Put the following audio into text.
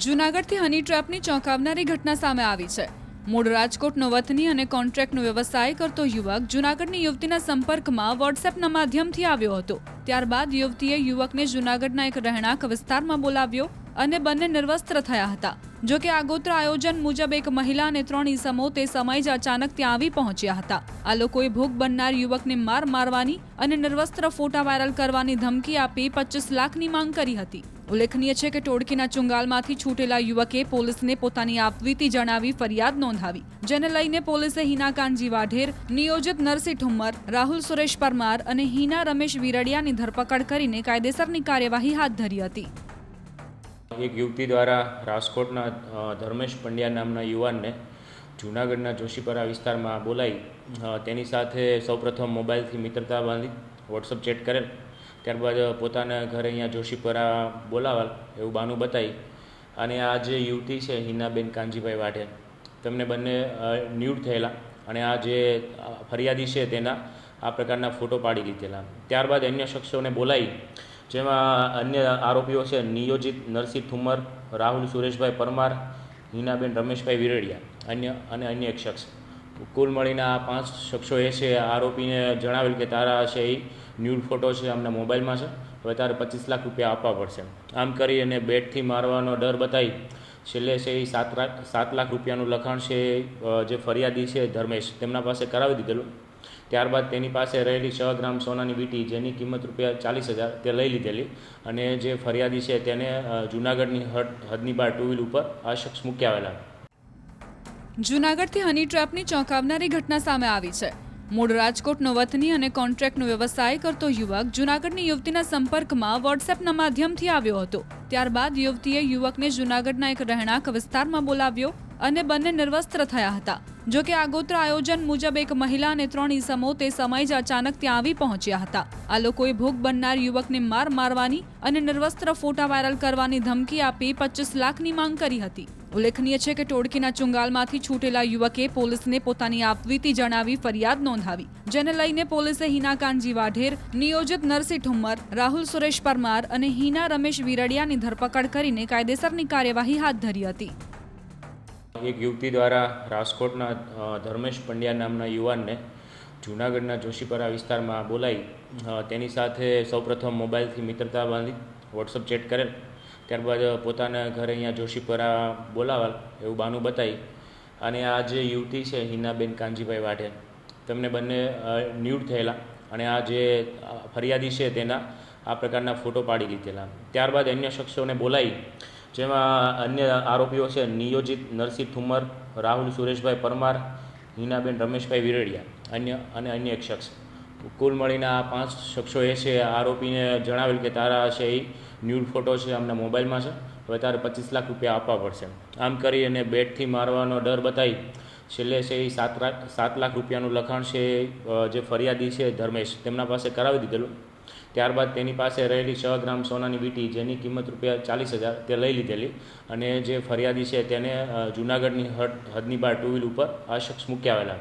જૂનાગઢથી હની ટ્રેપની ચોંકાવનારી ઘટના સામે આવી છે. મૂળ રાજકોટનો વતની અને કોન્ટ્રાક્ટનો વ્યવસાય કરતો યુવક જૂનાગઢની યુવતીના સંપર્કમાં વોટ્સએપના માધ્યમથી આવ્યો હતો. ત્યારબાદ યુવતીએ યુવકને જૂનાગઢના એક રહેણાંક વિસ્તારમાં બોલાવ્યો અને બંને નિર્વસ્ત્ર થયા હતા. જો કે આગોતરા આયોજન મુજબ એક મહિલા અને ત્રણ ઈસમો તે સમય જ અચાનક ત્યાં આવી પહોંચ્યા હતા. આ લોકોએ ભોગ બનનાર યુવકને માર મારવાની અને નિર્વસ્ત્ર ફોટા વાયરલ કરવાની ધમકી આપી પચીસ લાખની માંગ કરી હતી. ઉલ્લેખનીય છે કે ટોળકીના ચુંગાલમાંથી છૂટેલા યુવકે પોલીસને પોતાની આપવીતી જણાવી ફરિયાદ નોંધાવી. જેને લઈને પોલીસે હિના કાનજી વાઢેર, નિયોજિત નરસિંહ ઠુમ્મર, રાહુલ સુરેશ પરમાર અને હિના રમેશ વિરડિયાની ધરપકડ કરીને કાયદેસરની કાર્યવાહી હાથ ધરી હતી. એક યુવતી દ્વારા રાજકોટના ધર્મેશ પંડ્યા નામના યુવાનને જૂનાગઢના જોશીપરા વિસ્તારમાં બોલાવી તેની સાથે સૌપ્રથમ મોબાઈલથી મિત્રતા બાંધી, વોટ્સઅપ ચેટ કરેલ. ત્યારબાદ પોતાના ઘરે અહીંયા જોશીપરા બોલાવાલ, એવું બાનું બતાવી. અને આ જે યુવતી છે, હિનાબેન કાનજીભાઈ વાઢેર તેમને બંને ન્યૂડ થયેલા. અને આ જે ફરિયાદી છે તેના, આ પ્રકારના ફોટો પાડી લીધેલા ત્યારબાદ અન્ય શખ્સોને બોલાવી, જેમાં અન્ય આરોપીઓ છે, નિયોજિત નરસિંહ થુમર રાહુલ સુરેશભાઈ પરમાર, હિનાબેન રમેશભાઈ વિરડિયા, અન્ય, અને અન્ય એક શખ્સ. કુલ મળીને આ પાંચ શખ્સો એ છે આરોપીને જણાવેલ કે તારા છે એ ન્યૂડ ફોટો છે અમને મોબાઈલમાં છે. હવે તારે પચીસ લાખ રૂપિયા આપવા પડશે. આમ કરી અને બેટથી મારવાનો ડર બતાવી છેલ્લે છે એ સાત લાખ સાત લાખ રૂપિયાનું લખાણ છે જે ફરિયાદી છે ધર્મેશ, તેમના પાસે કરાવી દીધેલું. ત્યારબાદ તેની પાસે રહેલી છ ગ્રામ સોનાની વીંટી, જેની કિંમત રૂપિયા ચાલીસ હજાર, તે લઈ લીધેલી અને જે ફરિયાદી છે તેને જુનાગઢની હદ, હદની બાર ટુ વ્હીલ ઉપર આ શખ્સ મૂકી આવેલા. જૂનાગઢથી હની ટ્રેપની ચોંકાવનારી ઘટના સામે આવી છે. મૂળ રાજકોટનો વતની અને કોન્ટ્રાક્ટનો વ્યવસાય કરતો યુવક જૂનાગઢની યુવતીના સંપર્કમાં વોટ્સએપના માધ્યમથી આવ્યો હતો. ત્યારબાદ યુવતીએ યુવકને જૂનાગઢના એક રહેણાંક વિસ્તારમાં બોલાવ્યો અને બંને નિર્વસ્ત્ર થયા હતા. જો કે આગોતરા આયોજન મુજબ એક મહિલા અને ત્રણ ઈસમો તે સમય જ અચાનક ત્યાં આવી પહોંચ્યા હતા. આ લોકોએ ભોગ બનનાર યુવકને માર મારવાની અને નિર્વસ્ત્ર ફોટા વાયરલ કરવાની ધમકી આપી પચીસ લાખની માંગ કરી હતી. ઉલ્લેખનીય છે કે ટોળકીના ચુંગાલમાંથી છૂટેલા યુવકે પોલીસને પોતાની આપવીતી જણાવી ફરિયાદ નોંધાવી. જેને લઈને પોલીસે હિના કાનજી વાઢેર, નિયોજિત નરસિંહ ઠુમ્મર, રાહુલ સુરેશ પરમાર અને હિના રમેશ વિરડિયાની ધરપકડ કરીને કાયદેસરની કાર્યવાહી હાથ ધરી હતી. એક યુવતી દ્વારા રાજકોટના ધર્મેશ પંડ્યા નામના યુવાનને જૂનાગઢના જોશીપરા વિસ્તારમાં બોલાવી તેની સાથે સૌપ્રથમ મોબાઈલથી મિત્રતા બાંધી, વોટ્સઅપ ચેટ કરેલ. ત્યારબાદ પોતાના ઘરે અહીંયા જોશીપરા બોલાવાલ એવું બાનું બતાવી અને આ જે યુવતી છે હિનાબેન કાનજીભાઈ વાઢે, તેમને બંને ન્યૂડ થયેલા અને આ જે ફરિયાદી છે તેના આ પ્રકારના ફોટો પાડી લીધેલા ત્યારબાદ અન્ય શખ્સોને બોલાવી, જેમાં અન્ય આરોપીઓ છે નિયોજિત નરસિંહ ઠુમર રાહુલ સુરેશભાઈ પરમાર, હિનાબેન રમેશભાઈ વિરડિયા, અન્ય, અને અન્ય એક શખ્સ. કુલ મળીને આ પાંચ શખ્સો એ છે આરોપીને જણાવેલ કે તારા છે એ ન્યૂડ ફોટો છે અમને મોબાઈલમાં છે. હવે તારે પચીસ લાખ રૂપિયા આપવા પડશે. આમ કરી અને બેટથી મારવાનો ડર બતાવી. છેલ્લે છે એ સાત લાખ સાત લાખ રૂપિયાનું લખાણ છે જે ફરિયાદી છે ધર્મેશ. તેમના પાસે કરાવી દીધેલું. ત્યારબાદ તેની પાસે રહેલી છ ગ્રામ સોનાની વીંટી, જેની કિંમત રૂપિયા ચાલીસ હજાર, તે લઈ લીધેલી. અને જે ફરિયાદી છે તેને જુનાગઢની હદ, હદની બાર ટુ વ્હીલ ઉપર આ શખ્સ મૂકી આવેલા.